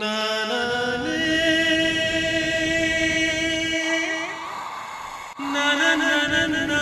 na na na na na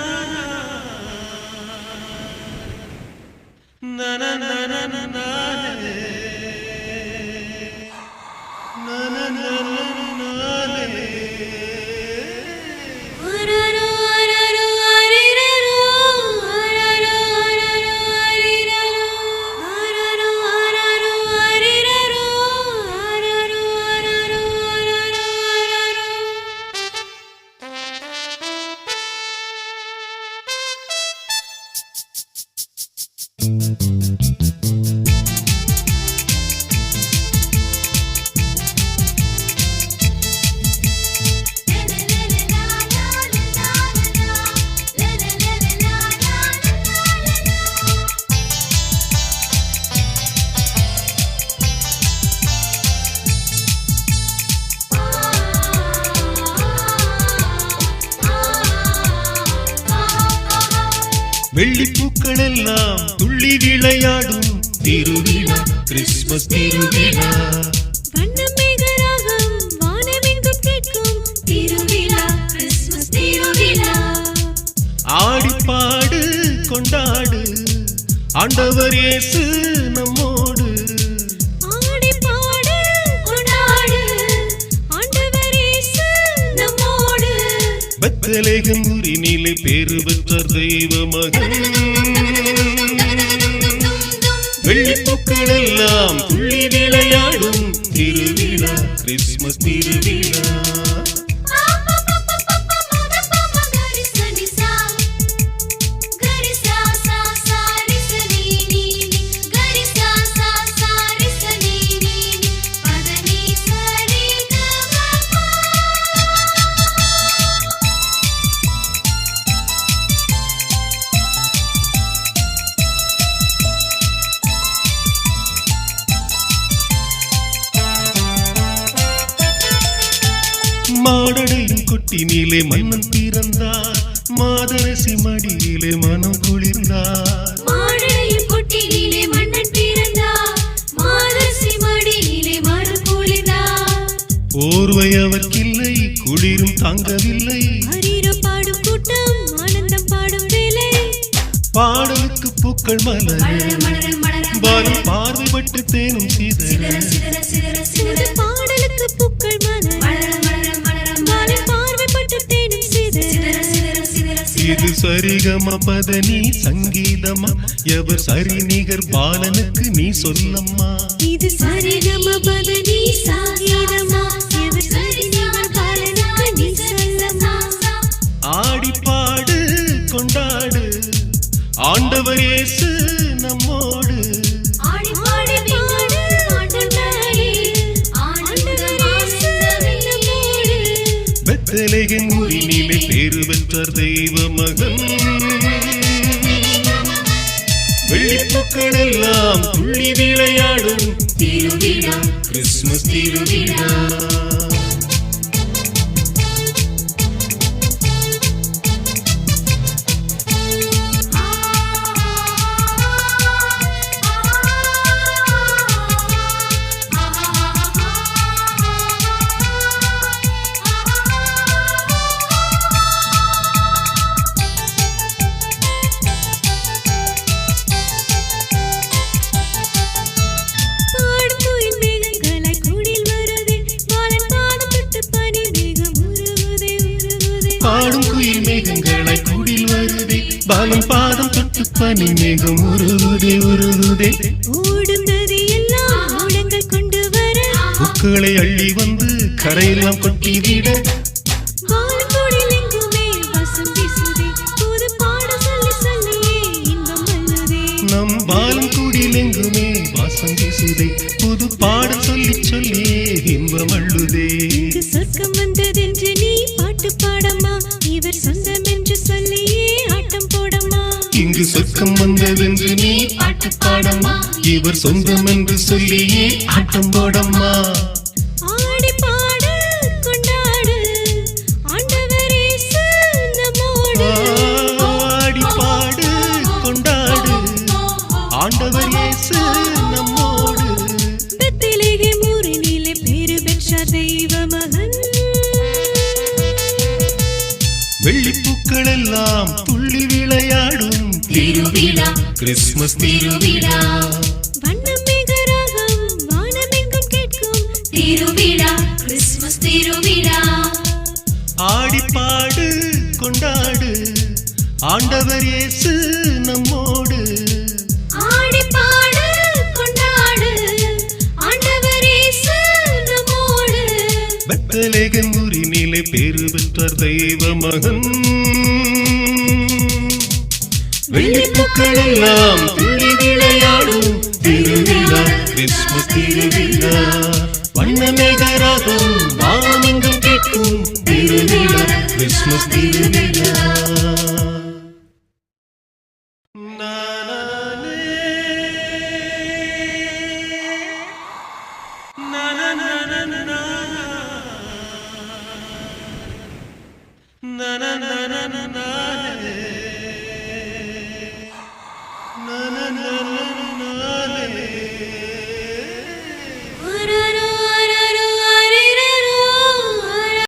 வெள்ளிப்பூக்கள் எல்லாம் துள்ளி விளையாடும் திருவிழா கிறிஸ்துமஸ் திருவிழா. வண்ணமேகராகம் வானமெங்கும் கேட்கும் திருவிழா கிறிஸ்துமஸ் திருவிழா. ஆடி பாடு கொண்டாடு. ஆண்டவர் இயேசு நம்மோடு பெத்தலேகம் உரிநிலை பேரு பெற்ற தெய்வ மகன் வெள்ளிப்பூக்கள் எல்லாம் துள்ளி விளையாடும் திருவிழா கிறிஸ்துமஸ் திருவிழா. மாடடையும் கொட்டினிலே மன்னன் பிறந்தார். மாதரசி மடியிலே மனம் குளிர்ந்தார். போர்வை அவர்க்கில்லை குளிரும் தாங்கவில்லை. பாடும் கூட்டம் ஆனந்தம் பாடும் வேலை. பாடலுக்கு பூக்கள் மலர பாலும் பார்வைப்பட்டு தேனும் சீதர. சிதற. இது சரிகம பதனி சங்கீதமா? எவர் சரி நிகர் பாலனுக்கு நீ சொல்லம்மா? இது சரிகம பதனி சாகீதமா எவர் சரி நிகர் பாலனுக்கு நீ சொல்லமா ஆடி பாடு கொண்டாடு. ஆண்டவர் இயேசு நம்மோடு. ஆடி பாடி பாடு ஆண்டவரே ஆண்டவர் இயேசு நம்மோடு பெத்தலேகன் உரிநிலை பேறு பெற்ற தெய்வ மகன். வெள்ளிப்பூக்கள் எல்லாம் துள்ளி விளையாடும் திருவிழா. கிறிஸ்துமஸ் திருவிழா. பாலம் பாதம் தொட்டு பனி மேகம் உருகுதே உருகுதே. ஓடும் நதி எல்லாம் கொண்டு வர. பூக்களை அள்ளி வந்து கரையெல்லாம் கொட்டிவிட என்று சொர்க்கம் வந்ததென்று நீ பாட்டு பாடம்மா. இவர் சொந்தம் என்று சொல்லியே ஆட்டம் போடம்மா. ஆண்டவர் இயேசு நம்மோடு பெத்திலேயே மூரினிலே பேரு பெற்ற தெய்வ மகன் வெள்ளிப்பூக்கள் எல்லாம் துள்ளி விளையாடும். திருவிழா. கிறிஸ்துமஸ் திருவிழா. வண்ணம் மேகராகம் வானமெங்கும் கேட்கும். திருவிழா. கிறிஸ்துமஸ் திருவிழா. ஆடி பாடு கொண்டாடு. ஆண்டவர் இயேசு நம்மோடு. ஆடி பாடு கொண்டாடு. ஆண்டவர் இயேசு நம்மோடு. பெற்றார் தெய்வ மகன். வெள்ளிப்பூக்களெல்லாம் துள்ளி விளையாடும் திருவிழா கிறிஸ்துமஸ் திருவிழா வண்ணமேகராகும் வானமெங்கும் கேட்கும் திருவிழா கிறிஸ்மஸ் திருவிழா